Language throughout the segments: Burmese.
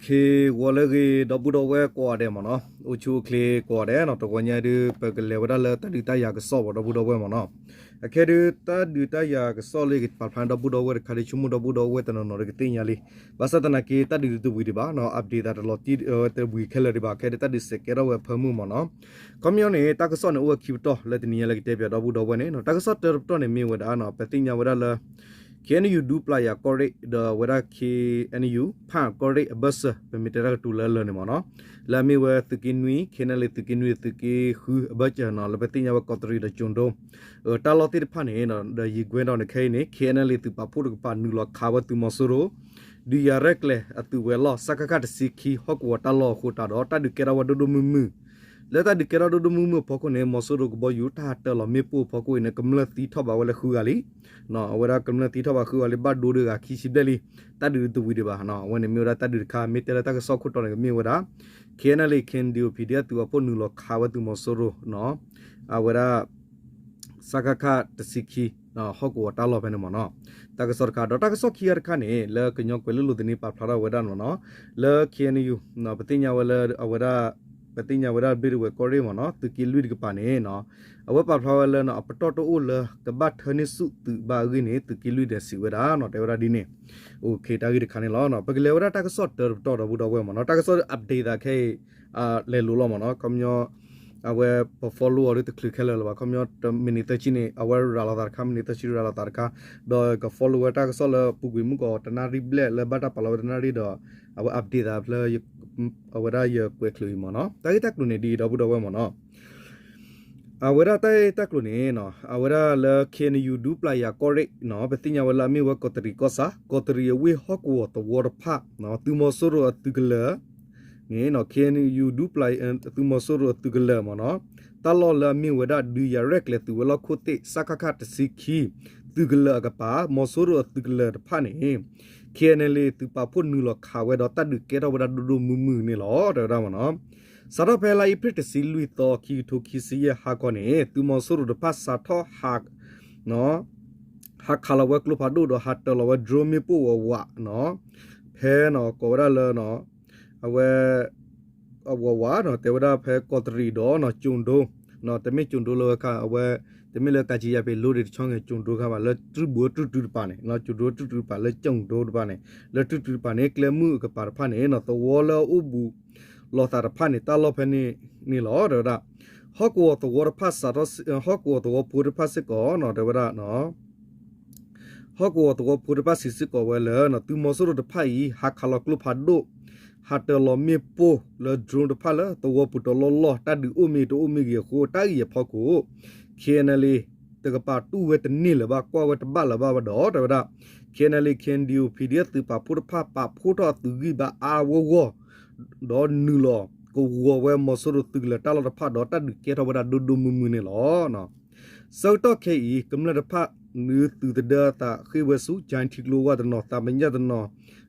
เควัวเลกีดอบุดอเวกอเดมเนาะโอชูเคลกอเดเนาะตะกวนญาดือเปกเลวดาเลตะดิตายากะซอบดอบุดอเวมเนาะอะเคดือตะดิตายากะซอเลกิปัลพันดอบุดอเวคาดิชุมุดอบุดอเวตะนอนอเรกติญาลิบาสตะนาเคตะดิตุบุดิบาเนาะอัปเดตตะลอติเอตะบุเคลดิบาเคตะดิเซเกรอเวพมุมเนาะคอมมิวเนตะกะซอเนโอคิวตอเลติญาเลกเตเปียดอบุดอเวเนาะตะกะซอเตรปตอเนเมวดาเนาะปะติญาวดาเล can you do play a correct the whether can you pa correct bus permitter to learn learn mo no la mi we tikin nui can le tikin nui tiki khu ba cha no le patinya wa kotri da chundo ta lo ti pha ne no the yi gwen do ne khai ne can le tu pa phu pa nu lo kha wa tu mo so ro di ya rek le atu we lo sakaka de sikhi hok wa ta lo khu ta do ta du kera wa do do mu mu လက်တာဒီကရဒဒမှုမဖော်ကိုနေမဆိုရကဘယူတာတလမေပူဖော်ကိုနေကမလတီထဘဝလခူဂါလီနော်ဝရကမလတီထဘခူဂါလီဘတ်ဒိုဒကခီစီဒလီတဒူတူဝီဒီဘာနော်ဝနေမျိုးရတဒူခါမေတရတကဆောက်ခုတော်နေမြေဝရခေနလေခင်ဒီယိုပီဒီယတူအပေါ်နူလခါဝတူမဆိုရနော်အဝရစကခတစီခီနော်ဟောကောတာလောပဲနော်နော်တကစရကာဒတာကဆောခီရခနေလေကညောကွယ်လူလူဒနီပါဖလာဝဒနော်လေခေနီယူနော်ပတိညာဝလအဝရ ပတိညာဝရဘိရဝကောရေမနော်သူကီလူဒီကပါနေနော်အဝပဖလာလနော်အပတော်တိုလကဘတ်ထနိစုသူဘာဂိနေသူကီလူတဲ့စီဝရာနော်တေဝရာဒီနေโอเคတာဂိခါနေလောနော်ပကလေဝရတာကဆော့တော်တော်ဘူးတော့ဝဲမနော်တာကဆော့အပ်ဒေတာခဲအာလေလူလောမနော်ကမျော အဝဲ follow ရတဲ့ click လဲလောကမျောမိနစ်တချီနေအဝဲရာလာတာခမိနစ်တချီရာလာတာကတော့က follow တာကဆော့လပူကွေမှုကတနာရီဘလက်လဘတာပလာဝတနာရီတော့အဝဲ update တာဖလဲအဝရရကွဲခလူမနော်တိုင်တက်လူနေဒီတော့ဘူးတော့ဝဲမနော်အဝရတိုင်တက်လူနေနော်အ ဝရလခင်ယူဒူပလာယာကောရိနော်ပတိညာဝလာမီဝကောတရီကောစာကောတရီဝေဟကွာတဝရဖနော်သူမဆိုရတူကလငေနော်ခင်ယူဒူပလာသူမဆိုရတူကလမနော်တလောလာမီဝဒဒူရရက်လေသူဝလခုတိစကခတ်စီခီသူကလကပါမဆိုရတူကလဖာနေ KNL သူပါဖို့နူလခါဝဲတော့တတ်ဒကေတော့ဝဒဒူမူမူနေလောတော်ရမနော်စရဖဲလာအိပရတစီလူတော့ခီထိုခီစီယဟာကောနေသူမဆူရဒပတ်စာထောဟာနော်ဟာခါလဝဲကလဖာဒူဒဟာတလဝဲဒရိုမီပူဝဝနော်ဖဲနော်ကောရလနော် အဝဲအဝဝနော်တေဝဒဖဲကောတရီတော့နော်ကျုံဒိုနော်တမိကျုံဒိုလောခအဝဲတမီလကကြီးရပေလို့ဒီချောင်းငယ်ကျုံတိုးခါပါလက်ထူဘူထူထူပါနေနော်ကျူတိုးထူထူပါလက်ကျုံတိုးပါနေလက်ထူထူပါနေကလမှုကပါဖာနေနော်တဝလောဥဘူးလောတာဖာနေတာလောဖနေနေလောတော့ဟော့ကောတဝရဖတ်စာတော့ဟော့ကောတဝပူရဖတ်စကောနော်တော့ရနော်ဟော့ကောတဝပူရဖတ်စစ်စကောဝဲလဲနော်သူမဆရတဖိုင်ဟာခလကလဖတ်ဒို ဟာတလမေပိုလဒရုန်တဖလာတဝပူတလောလောတဒူအမီတိုအမီရခိုတာရဖောက်ကို KNL တကပါတူဝဲတနိလဘကွာဝဲတဘလဘဘတော့တဝဒ KNL KNDU PDF သူပါဖုတဖပဖုတော့သူကြီးပါအာဝဝတော့နူလောကိုဝဝဲမဆရသူလတလတဖတော့တဒကေတော့ဝဒဒူဒူမူမူနေလောနော်စောတော့ခေဤကမ္လတဖ နူသူတဒတာခေဝဆုဂျန်တီကလိုဝဒနော်တာမညဒနော်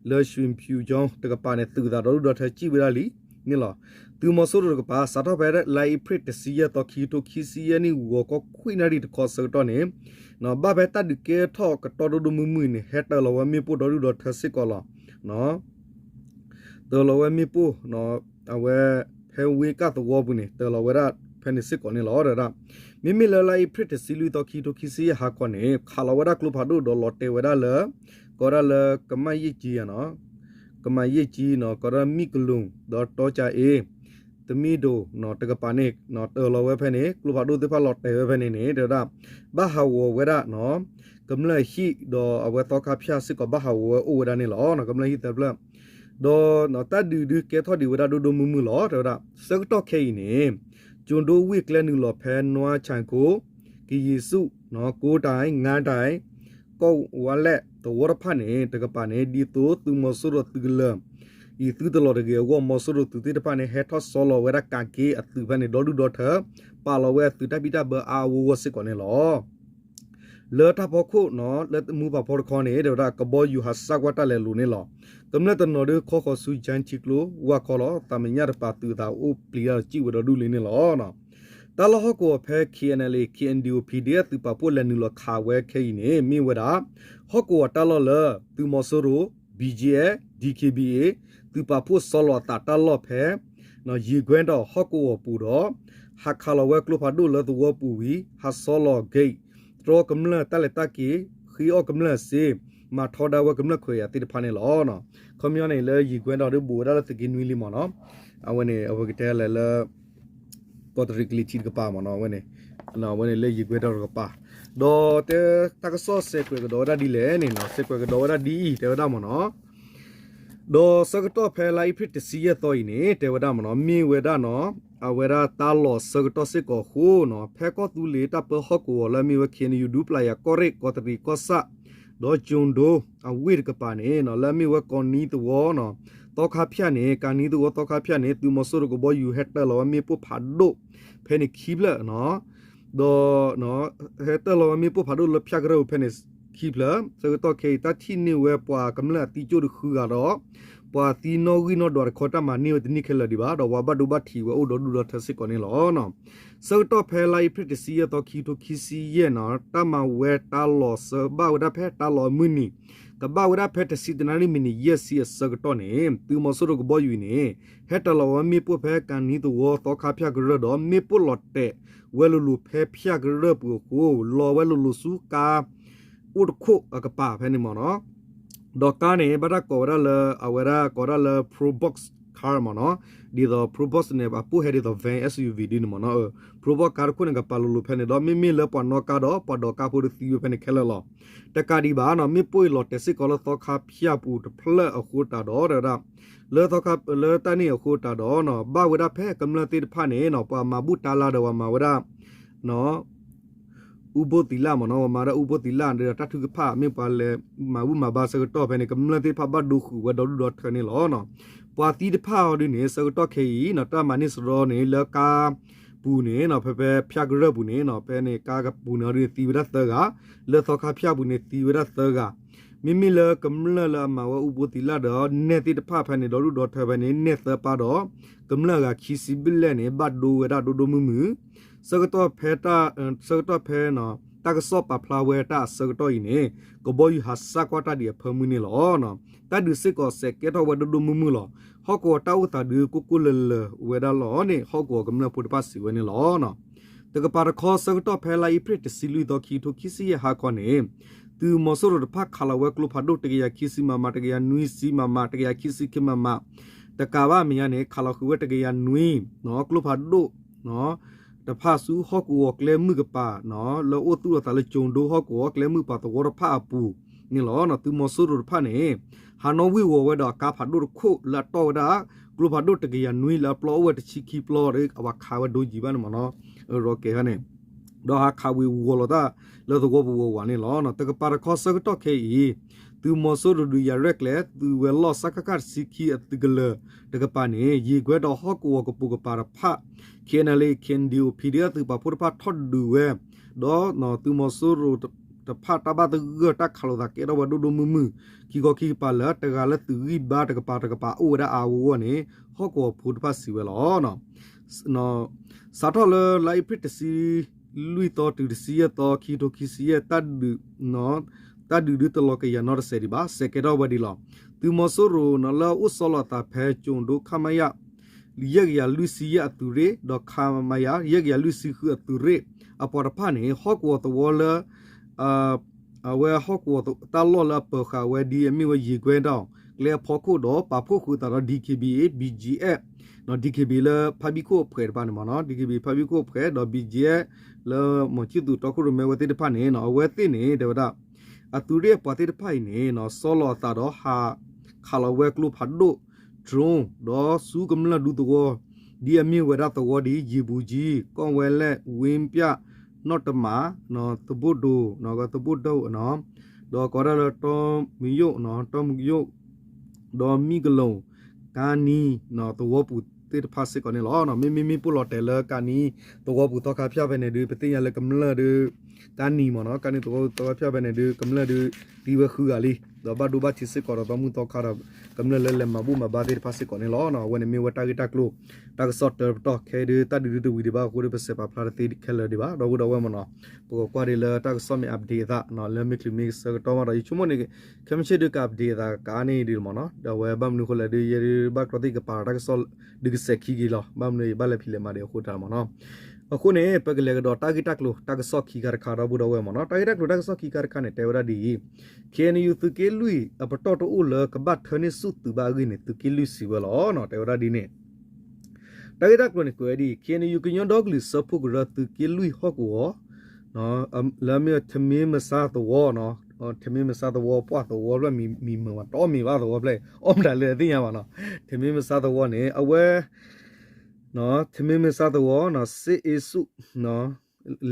လေရှင်ဖြူကြောင်းတကပါနေသူတာတော့တော့ထကြည့်ပြရလီနိလောသူမဆိုရကပါစာတော့ပဲလိုက်ဖရစ်တစီရတော့ခီတိုခီစီယနီဝကခွိနာရီတခေါ်စတော့နေနော်ဘာပဲတတ်ဒီကေထော့ကတော်တော်မူမူနေဟက်တလောဝမီပိုတော်တော်ထစစ်ကောလောနော်တော်လောဝမီပိုနော်အဝဲဖဲဝေကတော့ဘူးနေတော်လောဝရ ဖဲနေစစ်ကောနေလောရတာမိမိလလိုက်ဖရစ်တစီလူတော့ခီတိုခီစီယဟာကောနေခါလောဝရကလုဖာဒိုဒေါ်လော်တေဝရလာကောရလကမယစ်ကြီးနော်ကမယစ်ကြီးနော်ကရမိကလုံဒေါ်တော့ချာအေးတမီဒိုနော်တကပါနေနော်တော်လဝဲဖဲနေကလူဖာဒိုတေဖာလော်တေဝဲဖဲနေနေဒေတာဘာဟာဝဝဲရနော်ကမလဟီဒေါ်အဝဲတော့ကဖျာစစ်ကဘာဟာဝဲအိုဝဒနေလောနော်ကမလဟီတဘလ ဒေါ်နော်တဒူဒူကေထောဒီဝဒဒိုဒိုမူမူလောဒေတာစကတော့ခဲနေကျွန်းဒိုဝိကလနူလော်ဖဲနွားချန်ကိုကီယေစုနော်ကိုတိုင်ငန်းတိုင်ကောဝလက်တဝရဖာနေတကပါနေဒီတိုသူမဆူရတူလမ်ဤသူတလော်တကေဝမဆရသူတိတပနေဟက်ထော့ဆောလောဝဲရကန်ကေအသူပနေဒေါ်ဒူဒေါ်ထပါလောဝဲသူတပိတဘအာဝဝစစ်ကောနေလော လေတာဖို့ခုနော်လက်မူပါဖို့ခေါနေဒေါ်ကဘောယူဟာစကွာတလဲလူနေလောကမ္လတနော်ဒခေါခေါဆူချန်ချီကလိုဝါခေါလောတမညာပါတူတာအိုပလီယာကြည့်ဝဒဒူလင်းနေလောနော်တလဟကိုဖဲ KNL KNDO PDF သူပပိုလနူလခါဝဲခဲနေမိဝဒဟောကိုတလလသူမဆရို BGA DKBA သူပါဖို့ဆောလောတာတလော့ဖဲနော်ရီကွန်းတော့ဟော့ကိုပူတော့ဟာခါလဝဲကလဖာဒူလသူဝပူဝီဟာဆောလောဂိတ် တရောကမလတလက်တကီခီအောကမလစေမာထောဒါဝကမလခွေရတိတဖာနေလောနော်ကွန်မြူနီလေရီကွန်းတော့ဘူဒါလတကင်းဝီလီမနော်အဝနေအဝကတဲလေလေပေါ်တရကလီချီကပါမနော်ဝနေနော်ဝနေလေရီကွန်းတော့ကပါဒေါ်တဲတကဆော့ဆေကွေကတော့ဒါဒီလေနေနော်ဆေကွေကတော့ဒါဒီတဲဒါမနော် ဒေါ်စကတော့ဖဲလိုက်ဖြစ်တစီရတော့နေတဲဝဒမနော်မြင်ဝဒနော်အဝရတာလောစကတော့စစ်ကိုခုနော်ဖဲကောတူလေတပ်ပဟကောလမီဝခင်ယူဒူပလာယာကောရက်ကောတရီကောဆာဒေါ်ဂျွန်ဒိုအဝိရကပါနေနော်လမီဝကွန်နီတောနော်တောခါဖြတ်နေကာနီတောတောခါဖြတ်နေသူမဆိုရကိုဘောယူဟက်တလောမီပူဖာဒိုဖဲနေခိဘလနော်ဒေါ်နော်ဟက်တလောမီပူဖာဒိုလဖြတ်ရောဖဲနေ ခိဘလစကတော့ခေတတိနေဝဲပွာကမလတီချိုဒခူကတော့ပွာတီနိုဝီနိုဒေါ်ခေါ်တမနီဝတနိခဲလဒီဘာတော့ဝဘဒူဘတီဝအိုဒဒူဒထစစ်ကောနေလောနော်စကတော့ဖဲလိုက်ဖရတစီရတော့ခီတိုခီစီရဲ့နော်တမဝဲတာလောစဘာဝဒဖဲတာလောမူနီကဘာဝဒဖဲတစီတနာနီမီနီယက်စီစကတော့နေသူမဆိုရကဘောယူနေဟက်တလောဝမီပုဖဲကန်နီတိုဝတော့ခါဖျက်ကြရတော့မီပုလော့တဲ့ဝဲလူလူဖဲဖျက်ကြရပူကိုလောဝဲလူလူစုကာ ဥဒခုအကပါဖဲနေမနော်ဒေါ်ကနေဘဒကောရလအဝရကောရလ pro box car မနော်ဒီတော့ pro box နဲ့အပူဟဲဒီတော့ van suv ဒီနမနော် pro box car ခုနကပါလူလူဖဲနေတော့မိမိလပနောကတော့ပဒေါ်ကပူသီဖဲနေခဲလောတကဒီဘာနော်မိပွေလော်တက်စစ်ကောလောတော့ခါဖျက်ပူတဖလက်အခုတာတော့ရလေတော့ကလေတနီအခုတာတော့နော်ဘာဝဒဖဲကမ္လတိဖာနေနော်ပါမဘူတာလာတော့မှာဝဒနော် ဥပတိလာမနောမာရဥပတိလာတဲ့တထုကဖမေပါလေမဝမဘာစကတော့ပဲနေကမ္လတိဖဘဒုခုဝဒဒတ်ခနေလောနော်ပွာတိတဖာဒီနေစကတော့ခေီနော်တမနိစရောနေလကာပူနေနော်ဖဖဖြာဂရပူနေနော်ပဲနေကာကပူနော်ဒီတီဝရသကလေသောခဖြာပူနေတီဝရသက မိမိလကမ္လလမဝဥပတိလာတော့နေတိတဖဖနေတော့လူတော့ထပဲနေနေသပါတော့ကမ္လကခီစီဘလနေဘတ်ဒိုဝရဒိုဒိုမူမူစကတော့ဖဲတာစကတော့ဖဲနော်တကစောပဖလာဝဲတာစကတော့ဤနေကဘောယူဟာစကွာတာဒီဖမှုနေလောနော်တဒုစစ်ကောစက်ကေတော့ဝဒဒိုမူမူလောဟောကောတောက်တာဒီကုကုလလဝဲဒါလောနေဟောကောကမ္လပုတပတ်စီဝဲနေလောနော်တကပါရခောစကတော့ဖဲလာဤပရတစီလူတော့ခီထိုခီစီရဟာကောနေ သူမဆိုရဖခါလာဝဲကလဖဒုတကရခီစီမမတကရနွီစီမမတကရခီစီကမမတကာဘာမီယနေခါလာခုဝဲတကရနွီနော်ကလဖဒုနော်တဖဆူဟော့ကူကလဲမှုကပါနော်လောအိုတူတာလေဂျုံဒိုဟော့ကူကလဲမှုပါတဝရဖအပူနီလောနော်သူမဆူရဖနေဟာနိုဝီဝဝဲတော့ကာဖာဒုခုလာတော့ဒါကလဖဒုတကရနွီလာပလောဝဲတချီကီပလောရဲအဝခါဝဒိုဂျီဘန်မနော်ရောကေဟနေ တော့ဟာခါဝီဝလောတာလောတော့ဘောဘောဝါနေလောနော်တကပါရခောစကတော့ခေဤသူမဆိုရဒူရရက်လေသူဝဲလောစကကတ်စီကီအတကလတကပါနေရေခွဲတော့ဟော့ကူကပူကပါရဖခေနလေခင်ဒီယိုပီဒီယသူပါပူပါထော့ဒူဝဲတော့နော်သူမဆိုရတဖတ်တဘတဂတခလောတာကေတော့ဒူဒူမူမူကီကိုကီပါလာတကလည်းသူဤဘာတကပါတကပါအိုဒါအာဝဝနေဟော့ကောဖူတပတ်စီဝဲလောနော်နော်စာတော့လေလိုက်ပစ်တစီ lui to tu si ya to ki to ki si ya ta du no ta du du to lo ke ya no se di ba se ke do ba di lo tu mo so ro no la u so lo ta phe chun do kha ma ya ye ya lu si ya tu re do kha ma ya ye ya lu si khu tu re a por pha ne ho ko to wo le a a we ho ko to ta lo la po kha we di mi we yi gwen dong le pho ko do pa pho khu ta do dkb bgf နော် DKB လဖဘီကိုဖဲပါနမနော် DKB ဖဘီကိုဖဲတော့ BJ လမချီတူတော့ခုရမဲဝတိတဖာနေနော်ဝဲတိနေဒေဝဒအတူရဲ့ပတိတဖိုင်နေနော်ဆောလောတာတော့ဟာခါလဝဲကလူဖတ်ဒို drone တော့စူကမလဒူတော့ဒီအမြင့်ဝဲရတော့ဒီဂျီဘူကြီးကွန်ဝဲလက်ဝင်းပြနော့တမနော်တပုတ်ဒိုနော်ကတပုတ်တော့နော်တော့ကောရလတော့မီယိုနော်တော့မီယိုတော့ မီကလုံးကာနီနော်တော့ပူတေတဖာစစ်ကောနေလောနော်မီမီမီပူလော်တဲလကာနီတော့ပူတော့ခါဖျပဲနေဒီပတိရလကမလဒကာနီမနော်ကာနီတော့တော့ဖျပဲနေဒီကမလဒီဒီဝခူကလေးတော့ဘာဒူဘာချစ်စကောတော့မှုတော့ခါရကမ္လလဲလဲမဘူးမဘာဒီဖာစစ်ကောနေလောနော်ဝနေမီဝတာဂီတက်လို့ တက်ဆော့တော့တော့ခဲဒီတဒီဒူဝီဒီဘာကိုရပစပါဖလာတီခဲလဒီဘာတော့ဘူးတော့ဝမနော်ပိုကွာဒီလဲတက်ဆော့မီအပ်ဒေတာနော်လဲမီကလီမီစကတော့မတော့ချုံမနေကမရှိဒကပ်ဒေတာကာနေဒီမနော်တော့ဝဲဘမ်နုခလဲဒီရဘကရတိကပါတက်ဆော့ဒီကစခီဂီလောဘမ်နေဘလဲဖီလဲမာဒီခိုတာမနော် အခုနေပကလေကတော့တာဂီတက်လို့တက်ဆော့ခီကရခါတော့ဘူးတော့ဝဲမနော်တာဂီတက်လို့တက်ဆော့ခီကရခါနေတေဝရဒီ KNU သူကေလူအပတော်တူလကဘတ်ထနေစုသူဘာဂိနေသူကေလူစီဝလောနော်တေဝရဒီနေတကယ်တော့ကိုဒီ KNU ကညွန်ဒေါဂလီစဖုကရသူကေလူဟောကောနော်လာမီထမင်းမစားတော့နော်ထမင်းမစားတော့ပွားတော့ရမီမီမတော့မီပါတော့ပလေအုံးတယ်လေသိရပါနော်ထမင်းမစားတော့နေအဝဲ နော်ထမင်းမစားတော့နော်စေအစုနော်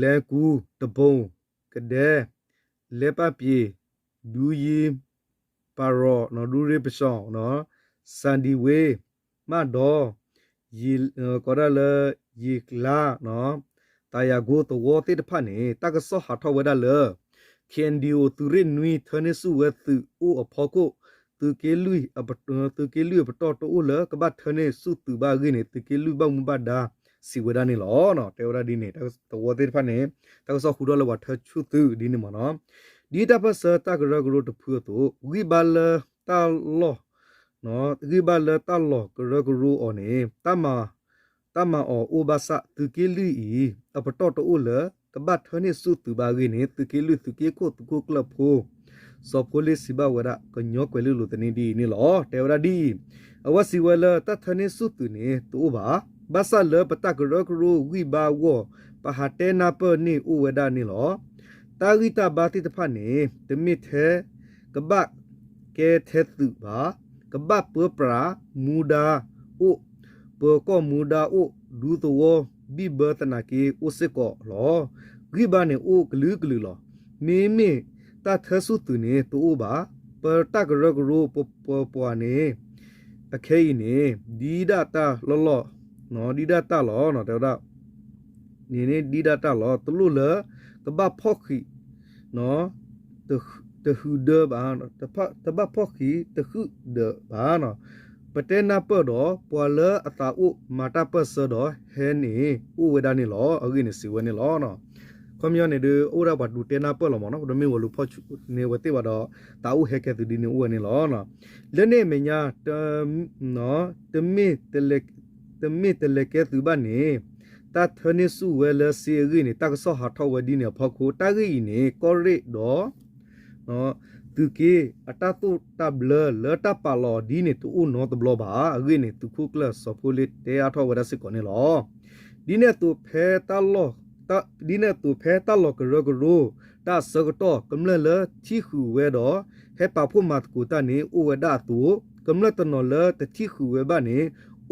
လဲကူတပုံကတဲ့လဲပပြေဒူယီပါရောနော်ဒူရီပဆောင်နော်စန်ဒီဝေမတော်ယီကောရလယီကလာနော်တာယာဂိုတဝတိတဖာနေတကဆောဟာထဝဒါလကန်ဒီယိုသူရနွီသနစုဝသူအိုအဖောကို သူကေလူအပသူကေလူပတော်တိုလကဘတ်ထနေစုသူဘာဂိနေသူကေလူဘမဘဒါစီဝဒနေလောနော်တေဝရဒီနေတဝတိတဖာနေတကဆောခူတော်လဝထချူသူဒီနေမနော်ဒီတပတ်စတာဂရဂရတဖူတော့ဝိဘလတာလောနော်ဝိဘလတာလောဂရဂရအော်နေတမတမအောဥဘဆသူကိလူဤအပတော်တိုလကဘတ်ထနေစုသူဘာဂိနေသူကိလူသူကိကိုသူကိုကလဖို စောပိုလီစီဘဝရကညောကွယ်လူလူတနေဒီနေလောတေဝရဒီအဝစီဝလတထနေစုသူနေတူပါဘဆလပတကရဂရဝိဘာဝပဟာတေနာပနေဥဝဒနေလောတာဂိတဘာတိတဖတ်နေတမိထဲကဘတ်ကဲထဲသူပါကဘတ်ပပရာမူဒါအိုပကောမူဒါအိုဒူတောဘိဘတနာကေအိုစကောလောဂိဘာနေအိုဂလူဂလူလောမေမေ တာသဆုသူနေတူပါပတကရဂရပပပဝနေအခဲနေဒီဒတာလောလောနော်ဒီဒတာလောနော်တော်တော့နေနေဒီဒတာလောတလူလကဘဖော့ခီနော်တတဟူဒဘာနော်တဖတဘဖော့ခီတခုဒဘာနော်ပတေနာပတော့ပွာလအတာဥမာတာပစတော့ဟဲနေဥဝဒနေလောအကိနေစီဝနေလောနော် ခွန်မျောနေဒီဥရဘတ်ဒူတေနာပလောမနော်ဒမေဝလူဖော့နေဝတိဝတော့တာဥဟဲကဲသူဒီနေဥဝနေလောနော်လဲနေမညာတနော်တမေတလက်တမေတလက်ကဲသူဘာနေတာထနေစုဝဲလစီရီနေတကဆောဟာထောဝဒီနေဖောက်ခိုတာဂီနေကောရိတော့နော်သူကေအတတုတဘလလတပါလောဒီနေတူနော်တဘလဘာအဂိနေသူခုကလဆဖိုလစ်တေအထောဝရစစ်ကောနေလောဒီနေသူဖဲတလော တဒီနေသူဖဲတလောကရဂရူတာစကတော့ကမ္လလချီခူဝဲတော့ဟဲပါဖို့မတ်ကူတနေဥဝဒတူကမ္လတနော်လတချီခူဝဲဘာနေ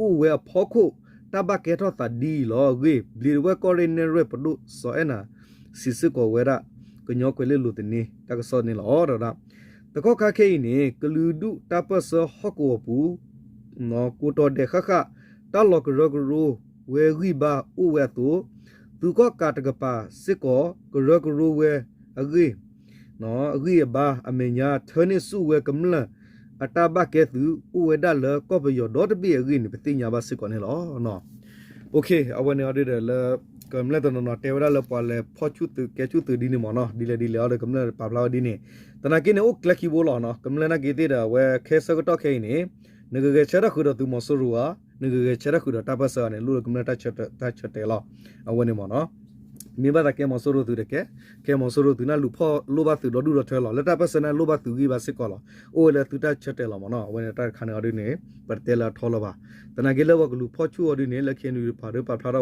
ဥဝဲဖောခုတဘကေထောတဒီလောဂေဘလီဝဲကောရင်နေရပဒုဆိုအနာစစ်စကိုဝဲရကညောကွေလေလူတနေတကစောနေလောတော့တကောခခဲနေကလူဒုတပစဟကောပူနော်ကိုတော်တဲ့ခခတလောကရဂရူဝဲဂိဘာဥဝဲတူ သူကကာတကပါစစ်ကောကရဂရူဝဲအဂိနော်အဂိဘာအမညာထနေစုဝဲကမလအတဘကဲသူဥဝဒလကောပယောဒေါ်တပိအဂိနေပတိညာပါစစ်ကောနေလောနော်โอเคအဝနေရတဲ့လကမ္လက်တနော်တေဝရလပွာလေဖောချူတကဲချူတဒီနေမနော်ဒီလေဒီလေအော်ကမ္လက်ပါပလာဒီနေတနာကိနေအိုကလကီဘောလောနော်ကမ္လက်နာဂီတေဒါဝဲခဲစကတော့ခဲနေငဂဂေချရခုတော့သူမဆရူဝါ ငဂဂေချရခုတော့တပတ်စာနေလူကမ္လက်တချက်တချက်တဲလောအဝနေမနော်မိဘတာကဲမဆရူသူတကဲကဲမဆရူသူနာလူဖောလူဘသူတော့ဒူတော့ထဲလောလက်တပတ်စနာလူဘသူကြီးပါစစ်ကောလောအိုလေသူတချက်တဲလောမနော်ဝနေတခါနေအရင်းနေပတ်တဲလာထောလောပါတနာကေလဝကလူဖောချူအရင်းနေလက်ခင်လူပါရပါဖလာ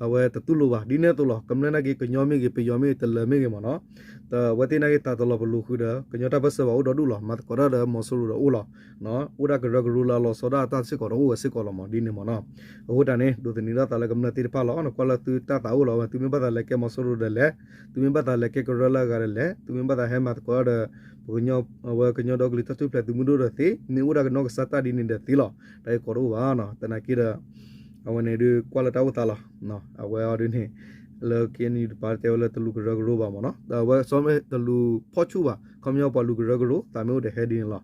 ဝဒလနော်တလူဖောနူပါဝဒလပလူတဲနာပရကရကရကမ္လတနော်သူလူကမ္လတနော်နော်ရအဝဲတတူလိုပါဒီနေတူလောကမ္လနာကေကညောမေကေပယောမေတလမေကေမနော်တဝတိနာကေတာတလောဘလူခုဒကညောတပတ်စဝဒဒူလောမတ်ကောရဒမောဆူရအိုလောနော်ဥဒကရကရူလာလောစောဒတာစစ်ကောရောဝစစ်ကောလောမဒီနေမနော်ဟိုတနေဒုတနီရတာလကမ္လတိပါလောနော်ကောလတူတာတာအိုလောသူမဘတာလကေမောဆူရဒလေသူမဘတာလကေကရလာကရလေသူမဘတာဟဲမတ်ကောရဘုညောဝကညောဒဂလီတတူပလက်သူမဒိုရသေနေဥဒကနောကစတာဒီနေတဲ့သီလောတိုင်ကောရောဝါနော်တနာကိရ awan edu quality wa tala no awa adu ne le kini parte ole tulu gro gro ba mo no da wa so me tulu phochu ba komyo pa lu gro gro ta me de heading la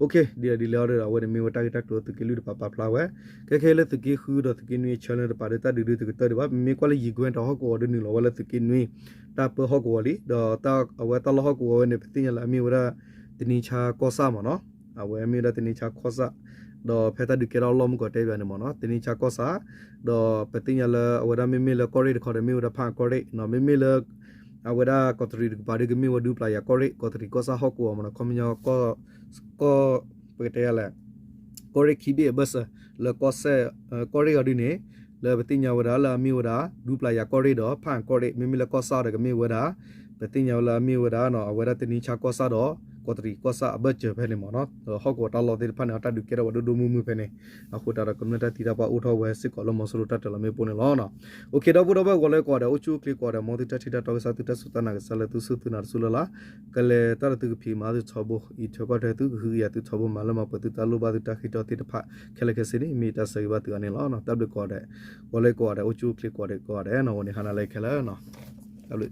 okay dia di lore da wa de me wa ta ta to tu kilu de pa pa flower ke ke le tu ki khu do tu ki ni chale de pa de ta de de tu ta de ba me kwa le yi gwen ta ho ko de ni lo wa le tu ki ni ta pa ho ko li da ta awa ta lo ho ko ne pe tin la mi wa da tini cha ko sa mo no awa mi da tini cha ko sa ဟောကောလီတော့တာအဝဲတလဟောကောဝဲနေပတင်ရလာမီဝရတနီချာကောဆာမနော်အဝဲမီရတနီချာခောဆာတော့ဖက်တာဒီကေရောလုံးကိုတဲပြန်နေမနော်တနီချာကောဆာတော့ပတင်ရလာအဝရမီမီလကောရီခေါ်တယ်မီဝရဖန်ကောရီနော်မီမီလအဝရကောတရီဘာဒီဂမီဝဒူပလာယာကောရီကောတရီကောဆာဟောကောမနော်ကွန်ညောကောကောပကတဲရလာကောရီခီဘီဘတ်လကောဆာကောရီအဒီနေလေပတင်ညာဝရလာမီဝရဒူပလာယာကောရီတော့ဖန်ကောရီမီမီလကောဆာဒဂမီဝရပတင်ညာလာမီဝရနော်အဝရတနီချာကောဆာတော့ ကောတရီကောဆာအဘတ်ချဖဲနေမနော်ဟောကောတလောတဲ့ဖန်အတဒုကေရဝဒဒူမူမူဖဲနေအခုတာကမ္နတာတီတာပါဥထောဝဲစစ်ကောလမဆလူတတ်တယ်လမေပုံနေလောနော်โอเคတော့ဘုတော့ဘကောလဲကောတယ်အချူကလစ်ကောတယ်မောတိတချီတာတော့စတူတဆူတနာကဆလတူဆူတူနာဆူလလာကလေတရတူဖီမာသူချဘဤချကောတဲ့သူခူရသူချဘမလမပတူတလူပါသူတခိတော်တိတဖခဲလကစနေမီတဆေဘတူအနေလောနော်တပ်ဘကောတယ်ကောလဲကောတယ်အချူကလစ်ကောတယ်ကောတယ်နော်နေခနာလိုက်ခဲလဲနော်တပ်လို့